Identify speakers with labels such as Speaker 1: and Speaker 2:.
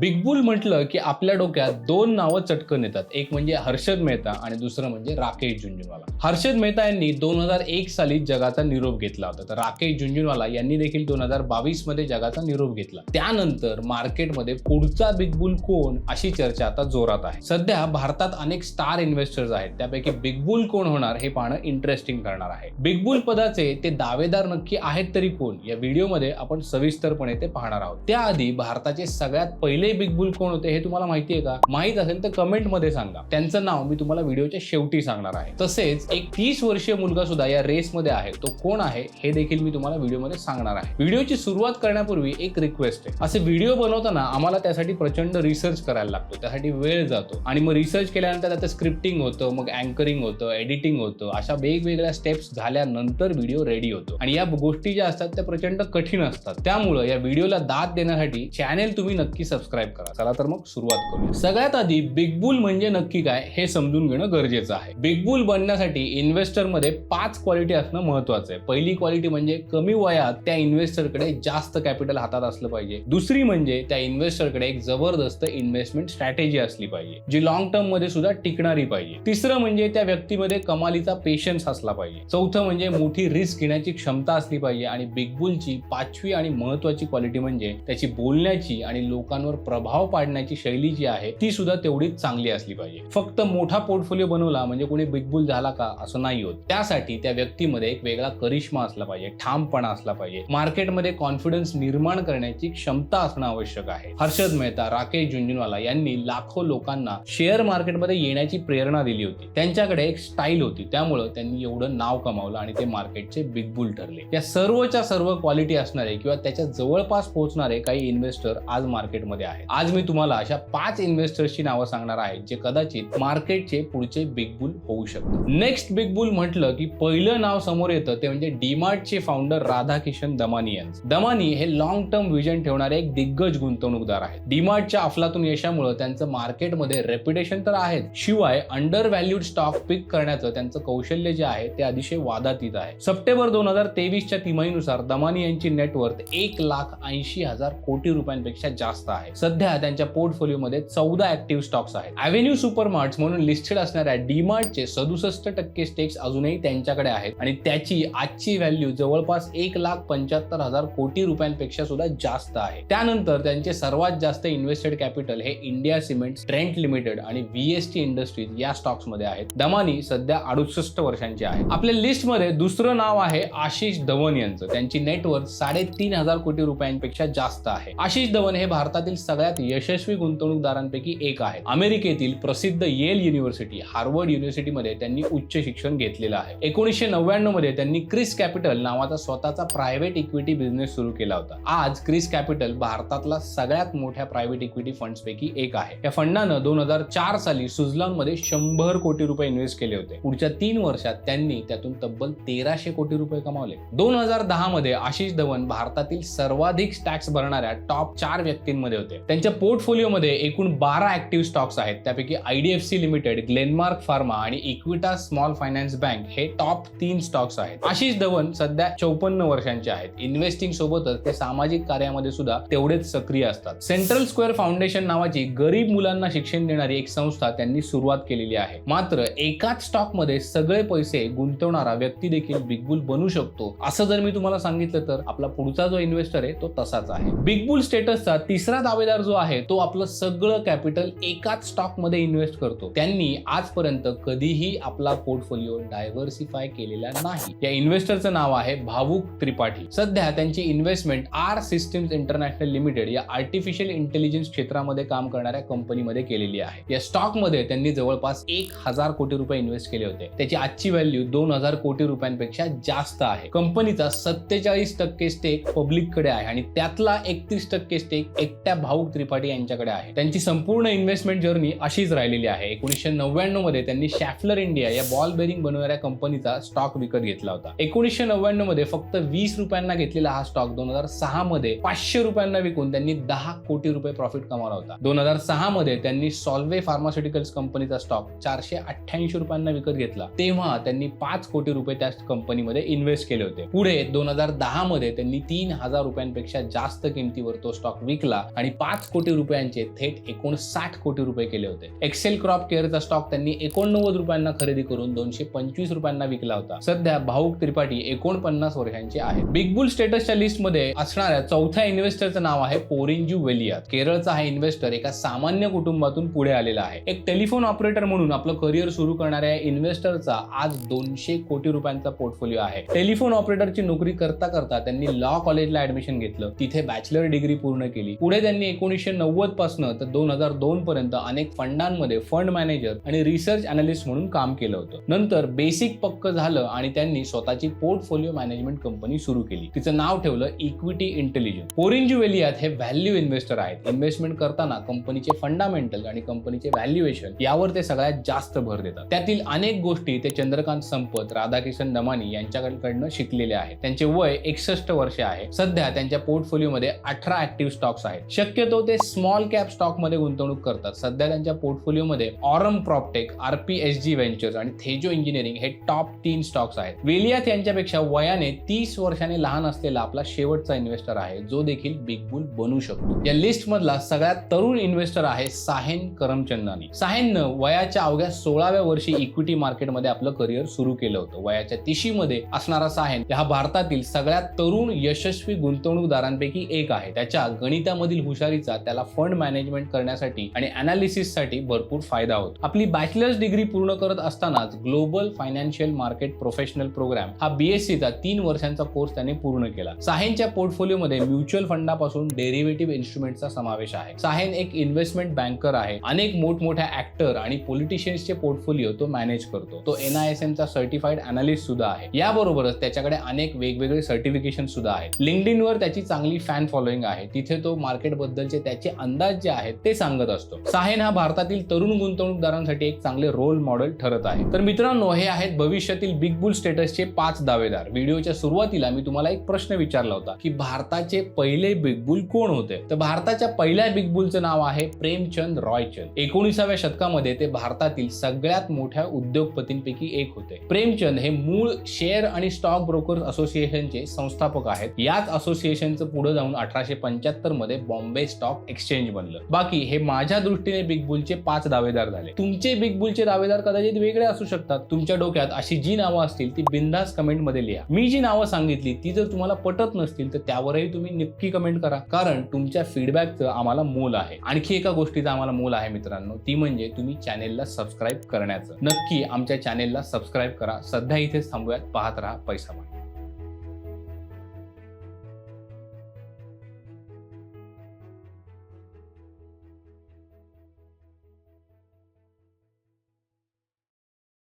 Speaker 1: Big boule म्हटलं की आपल्या डोक्यात दोन नावं चटकन येतात. एक म्हणजे हर्षद मेहता आणि दुसरं म्हणजे राकेश झुंझुनवाला. हर्षद मेहता यांनी दोन हजार एक साली जगाचा निरोप घेतला होता. तर राकेश झुंझुनवाला यांनी देखील दोन हजार बावीसमध्ये जगाचा निरोप घेतला. त्यानंतर मार्केटमध्ये पुढचा बिग बुल कोण अशी चर्चा आता जोरात आहे. सध्या भारतात अनेक स्टार इन्व्हेस्टर्स आहेत. त्यापैकी बिग बुल कोण होणार हे पाहणं इंटरेस्टिंग करणार आहे. बिग बुल पदाचे ते दावेदार नक्की आहेत तरी कोण? या व्हिडिओमध्ये आपण सविस्तरपणे ते पाहणार आहोत. त्याआधी भारताचे सगळ्यात पहिले बिग बुल कोण होते हे तुम्हाला माहिती आहे का? माहीत असेल तर कमेंटमध्ये सांगा. त्यांचं नाव मी तुम्हाला व्हिडिओच्या शेवटी सांगणार आहे. तसेच एक तीस वर्षीय मुलगा सुद्धा या रेसमध्ये आहे. तो कोण आहे हे देखील मी तुम्हाला व्हिडिओमध्ये सांगणार आहे. व्हिडिओची सुरुवात करण्यापूर्वी एक रिक्वेस्ट आहे. असे व्हिडिओ बनवताना आम्हाला त्यासाठी प्रचंड रिसर्च करायला लागतो. त्यासाठी वेळ जातो. आणि मग रिसर्च केल्यानंतर त्याचं स्क्रिप्टिंग होतं मग अँकरिंग होतं एडिटिंग होतं. अशा वेगवेगळ्या स्टेप्स झाल्यानंतर व्हिडिओ रेडी होतो. आणि या गोष्टी ज्या असतात त्या प्रचंड कठीण असतात. त्यामुळं या व्हिडिओला दाद देण्यासाठी चॅनेल तुम्ही नक्की सबस्क्राईब करा. चला तर मग सुरुवात करूया. सगळ्यात आधी बिग बुल म्हणजे नक्की काय हे समजून घेणं गरजेचं आहे. बिग बुल बनण्यासाठी इन्व्हेस्टरमध्ये पाच क्वालिटी असणं महत्वाचं आहे. पहिली क्वालिटी म्हणजे कमी वयात त्या इन्व्हेस्टरकडे जास्त कॅपिटल हातात असलं पाहिजे. दुसरी म्हणजे त्या इन्व्हेस्टरकडे एक जबरदस्त इन्व्हेस्टमेंट स्ट्रॅटेजी असली पाहिजे जी लॉंग टर्ममध्ये सुद्धा टिकणारी पाहिजे. तिसरं म्हणजे त्या व्यक्तीमध्ये कमालीचा पेशन्स असला पाहिजे. चौथं म्हणजे मोठी रिस्क घेण्याची क्षमता असली पाहिजे आणि बिग बुलची पाचवी आणि महत्वाची क्वालिटी म्हणजे त्याची बोलण्याची आणि लोकांवर प्रभाव पाडण्याची शैली जी आहे ती सुद्धा तेवढीच चांगली असली पाहिजे. फक्त मोठा पोर्टफोलिओ बनवला म्हणजे कोणी बिग बुल झाला का असं नाही होत. त्यासाठी त्या व्यक्तीमध्ये एक वेगळा करिश्मा असला पाहिजे ठामपणा असला पाहिजे. मार्केटमध्ये कॉन्फिडन्स निर्माण करण्याची क्षमता असणं आवश्यक आहे. हर्षद मेहता राकेश झुंझुनवाला यांनी लाखो लोकांना शेअर मार्केटमध्ये येण्याची प्रेरणा दिली होती. त्यांच्याकडे एक स्टाईल होती. त्यामुळं त्यांनी एवढं नाव कमावलं आणि ते मार्केटचे बिग बुल ठरले. या सर्वच्या सर्व क्वालिटी असणारे किंवा त्याच्या जवळपास पोहोचणारे काही इन्व्हेस्टर आज मार्केटमध्ये आहेत. आज मी तुम्हाला अशा पाच इन्व्हेस्टर्सची नावं सांगणार आहे जे कदाचित मार्केटचे पुढचे बिग बुल होऊ शकतात. नेक्स्ट बिग बुल म्हटलं की पहिलं नाव समोर येतं ते म्हणजे डीमार्टचे फाउंडर राधाकिशन दमानी यांचं. दमानी हे लॉंग टर्म विजन ठेवणारे एक दिग्गज गुंतवणूकदार आहेत. डीमार्टच्या अफलातून यशामुळे त्यांचं मार्केटमध्ये रेप्युटेशन तर आहेच शिवाय अंडर व्हॅल्यूड स्टॉक पिक करण्याचं त्यांचं कौशल्य जे आहे ते अतिशय वादातीत आहे. सप्टेंबर दोन हजार तेवीसच्या तिमाहीनुसार दमानी यांची नेटवर्थ एक लाख ऐंशी हजार कोटी रुपयांपेक्षा जास्त आहे. सध्या त्यांच्या पोर्टफोलिओमध्ये चौदा ऍक्टिव्ह स्टॉक्स आहेत. अव्हेन्यू मार्ट म्हणून लिस्टेड असणाऱ्या डीमार्टचे सदुसष्ट टक्के स्टेक्स अजूनही त्यांच्याकडे आहेत आणि त्याची आजची व्हॅल्यू जवळपास एक लाख पंच्याहत्तर हजार कोटी रुपयांपेक्षा सुद्धा जास्त आहे. त्यानंतर त्यांचे सर्वात जास्त इन्व्हेस्टेड कॅपिटल हे इंडिया सिमेंट ट्रेंट लिमिटेड आणि व्हीएसटी इंडस्ट्रीज या स्टॉक्समध्ये आहेत. दमानी सध्या अडुसष्ट वर्षांचे आहे आपल्या लिस्टमध्ये दुसरं नाव आहे आशिष धवन यांचं. त्यांची नेटवर्क साडेतीन हजार कोटी रुपयांपेक्षा जास्त आहे. आशिष धवन हे भारतातील सगळ्यात यशस्वी गुंतवणूकदारांपैकी एक आहे. अमेरिकेतील प्रसिद्ध येल युनिव्हर्सिटी हार्वर्ड युनिव्हर्सिटीमध्ये त्यांनी उच्च शिक्षण घेतलेलं आहे. एकोणीसशे नव्याण्णवमध्ये त्यांनी क्रिस कॅपिटल नावाचा स्वतःचा प्रायव्हेट इक्विटी बिझनेस सुरू केला होता. आज क्रिस कॅपिटल भारतातला सगळ्यात मोठ्या प्रायव्हेट इक्विटी फंड्सपैकी एक आहे. या फंडानं दोन हजार चार साली सुझलॉनमध्ये शंभर कोटी रुपये इन्व्हेस्ट केले होते. पुढच्या तीन वर्षात त्यांनी त्यातून तब्बल तेराशे कोटी रुपये कमावले. दोन हजार दहा मध्ये आशिष धवन भारतातील सर्वाधिक टॅक्स भरणाऱ्या टॉप चार व्यक्तींमध्ये होते. त्यांच्या पोर्टफोलिओमध्ये एकूण बारा ऍक्टिव्ह स्टॉक्स आहेत. त्यापैकी आयडीएफसी लिमिटेड ग्लेनमार्क फार्मा आणि इक्विटा स्मॉल फायनान्स बँक हे टॉप तीन स्टॉक्स आहेत. आशिष धवन सध्या चौपन्न वर्षांचे आहेत. इन्व्हेस्टिंग सोबतच ते सामाजिक कार्यामध्ये सुद्धा तेवढेच सक्रिय असतात. सेंट्रल स्क्वेअर फाउंडेशन नावाची गरीब मुलांना शिक्षण देणारी एक संस्था त्यांनी सुरुवात केलेली आहे. मात्र एकाच स्टॉकमध्ये सगळे पैसे गुंतवणारा व्यक्ती देखील बिगबुल बनू शकतो. असं जर मी तुम्हाला सांगितलं तर आपला पुढचा जो इन्व्हेस्टर आहे तो तसाच आहे. बिगबुल स्टेटसचा तिसरा दावेदार जो आहे तो आपलं सगळं कॅपिटल एकाच स्टॉकमध्ये इन्व्हेस्ट करतो. त्यांनी आजपर्यंत कधीही आपला पोर्टफोलिओ डायव्हर्सिफाय केलेला नाही. या इन्व्हेस्टरचं नाव आहे भावुक त्रिपाठी. सध्या त्यांची investment R systems international limited या आर्टिफिशियल इंटेलिजन्स क्षेत्रामध्ये काम करणाऱ्या कंपनीमध्ये केलेली आहे. या स्टॉकमध्ये त्यांनी जवळपास एक हजार कोटी रुपये इन्व्हेस्ट केले होते. त्याची आजची व्हॅल्यू दोन हजार कोटी रुपयांपेक्षा जास्त आहे. कंपनीचा सत्तेचाळीस टक्के स्टेक पब्लिककडे आहे आणि त्यातला एकतीस टक्के स्टेक एकट्या भाऊक त्रिपाठी यांच्याकडे आहे. त्यांची संपूर्ण इन्व्हेस्टमेंट जर्नी अशीच राहिलेली आहे. एकोणीसशे नव्याण्णवमध्ये त्यांनी शॅफलर इंडिया या बॉल बेरिंग बनवणाऱ्या कंपनीचा स्टॉक विकत घेतला होता. एकोणीसशे नव्याण्णवमध्ये फक्त वीस रुपयांना घेतलेला हा स्टॉक दोन हजार सहा मध्ये पाचशे रुपयांना विकून त्यांनी दहा कोटी रुपये प्रॉफिट कमावला होता. दोन हजार सहा मध्ये त्यांनी सॉल्वे फार्मास्युटिकल्स कंपनीचा स्टॉक चारशे अठ्ठ्याऐंशी रुपयांना विकत घेतला. तेव्हा त्यांनी पाच कोटी रुपये त्या कंपनीमध्ये इन्व्हेस्ट केले होते. पुढे दोन हजार दहा मध्ये त्यांनी तीन हजार रुपयांपेक्षा जास्त किमतीवर तो स्टॉक विकला आणि पाच कोटी रुपयांचे थेट एकोणसाठ कोटी रुपये केले होते. एक्सेल क्रॉप केअरचा स्टॉक त्यांनी एकोणनव्वद रुपयांना खरेदी करून दोनशे पंचवीस रुपयांना विकला होता. सध्या भाऊक त्रिपाठी एकोणपन्नास वर्षांचे आहे. बिग बुल स्टेटसच्या लिस्टमध्ये असणाऱ्या चौथ्या इन्व्हेस्टरचं नाव आहे पोरिंजू वेलियात. केरळचा हा इन्व्हेस्टर एका सामान्य कुटुंबातून पुढे आलेला आहे. एक टेलिफोन ऑपरेटर म्हणून आपलं करिअर सुरू करणाऱ्या इन्व्हेस्टरचा आज दोनशे कोटी रुपयांचा पोर्टफोलिओ आहे. टेलिफोन ऑपरेटरची नोकरी करता करता त्यांनी लॉ कॉलेजला ऍडमिशन घेतलं. तिथे बॅचलर डिग्री पूर्ण केली. पुढे त्यांनी एकोणीसशे नव्वदपासून तर दोन हजार दोन पर्यंत अनेक फंडांमध्ये फंड मॅनेजर आणि रिसर्च अनालिस्ट म्हणून काम केलं होतं. नंतर बेसिक पक्क झालं आणि त्यांनी स्वतःची पोर्टफोलिओ मॅनेजमेंट कंपनी सुरू केली. तिचं नाव ठेवलं इक्विटी इंटेलिजन्स. पोरिंजू वेलियात हे व्हॅल्यू इन्व्हेस्टर आहेत. इन्व्हेस्टमेंट करताना कंपनीचे फंडामेंटल आणि कंपनीचे व्हॅल्युएशन यावर ते सगळ्यात जास्त भर देतात. त्यातील अनेक गोष्टी ते चंद्रकांत संपत राधाकिशन दमानी यांच्याकडनं शिकलेले आहेत. त्यांचे वय एकसष्ट वर्ष आहे. सध्या त्यांच्या पोर्टफोलिओमध्ये अठरा ऍक्टिव्ह स्टॉक्स आहेत. शक्यतो ते स्मॉल कॅप स्टॉकमध्ये गुंतवणूक करतात. सध्या त्यांच्या पोर्टफोलिओमध्ये ऑरम प्रॉपटेक आरपीएसजी व्हेंचर्स आणि थेजो इंजिनिअरिंग हे टॉप तीन स्टॉक्स आहेत. वेलियात यांच्यापेक्षा वयाने तीस वर्षाने लहान असलेला आपला शेवटचा इन्व्हेस्टर आहे. जो देखील बिग बुल बनू शकतो. या लिस्ट मधला सगळ्यात तरुण इन्व्हेस्टर आहे साहेन करमचंदानी. साहेननं वयाच्या अवघ्या सोळाव्या वर्षी इक्विटी मार्केटमध्ये आपलं करिअर सुरू केलं होतं. वयाच्या तिशीमध्ये असणारा साहेन हा भारतातील सगळ्यात तरुण यशस्वी गुंतवणूकदारांपैकी एक आहे. त्याच्या गणितामधील हुशारीचा त्याला फंड मॅनेजमेंट करण्यासाठी आणि अनालिसिससाठी भरपूर फायदा होतो. आपली बॅचलर्स डिग्री पूर्ण करत असतानाच global financial market professional program हा बीएससीचा तीन वर्षांचा कोर्स त्याने पूर्ण केला. साहेनच्या पोर्टफोलिओमध्ये म्युच्युअल फंडापासून डेरिव्हेटिव्ह इन्स्ट्रुमेंटचा समावेश आहे. साहेन एक इन्व्हेस्टमेंट बँकर आहे. अनेक मोठमोठ्या ऍक्टर आणि पॉलिटिशियन्सचे पोर्टफोलिओ तो मॅनेज करतो. तो एनआयएसएम चा सर्टिफाईड अनालिस्ट सुद्धा आहे. याबरोबरच त्याच्याकडे अनेक वेगवेगळे सर्टिफिकेशन सुद्धा आहेत. लिंक्डइन वर त्याची चांगली फॅन फॉलोईंग आहे. तिथे तो मार्केट बद्दलचे त्याचे अंदाज जे आहेत ते सांगत असतो. साहेन हा भारतातील तरुण गुंतवणूकदारांसाठी एक चांगले रोल मॉडेल ठरत आहे. तर मित्रांनो हे आहेत भविष्यातील बिग बुल स्टेटसचे पाच दावेदार. व्हिडिओच्या सुरुवातीला मी तुम्हाला एक प्रश्न विचारला होता की भारताचे पहिले बिग बुल कोण होते? तर भारताच्या पहिल्या बिग बुलचं नाव आहे प्रेमचंद रॉयचंद. एकोणीसाव्या शतकामध्ये ते भारतातील सगळ्यात मोठ्या उद्योगपतींपैकी एक होते. प्रेमचंद हे मूळ शेअर आणि स्टॉक ब्रोकर्स असोसिएशनचे संस्थापक आहेत. याच असोसिएशनचं पुढे जाऊन अठराशे पंच्याहत्तरमध्ये बॉम्बे स्टॉक एक्सचेंज बनलं बाकी हे माझ्या दृष्टीने बिग बुलचे पाच दावेदार झाले. तुमचे बिग बुलचे दावेदार कदाचित वेगळे असू शकतात. तुमच्या डोक्यात अशी जी नावं असतील ती बिंदास कमेंटमध्ये लिहा. मी जी नावं सांगितली ती जर तुम्हाला पटत नसतील तर त्यावरही तुम्ही नक्की कमेंट करा. कारण तुमच्या फीडबॅकचं आम्हाला मोल आहे. आणखी एका गोष्टीचं आम्हाला मोल आहे मित्रांनो ती म्हणजे तुम्ही चॅनेलला सबस्क्राईब करण्याचं. नक्की आमच्या चॅनेलला सबस्क्राईब करा. सध्या इथेच थांबूयात. पाहत राहा पैसा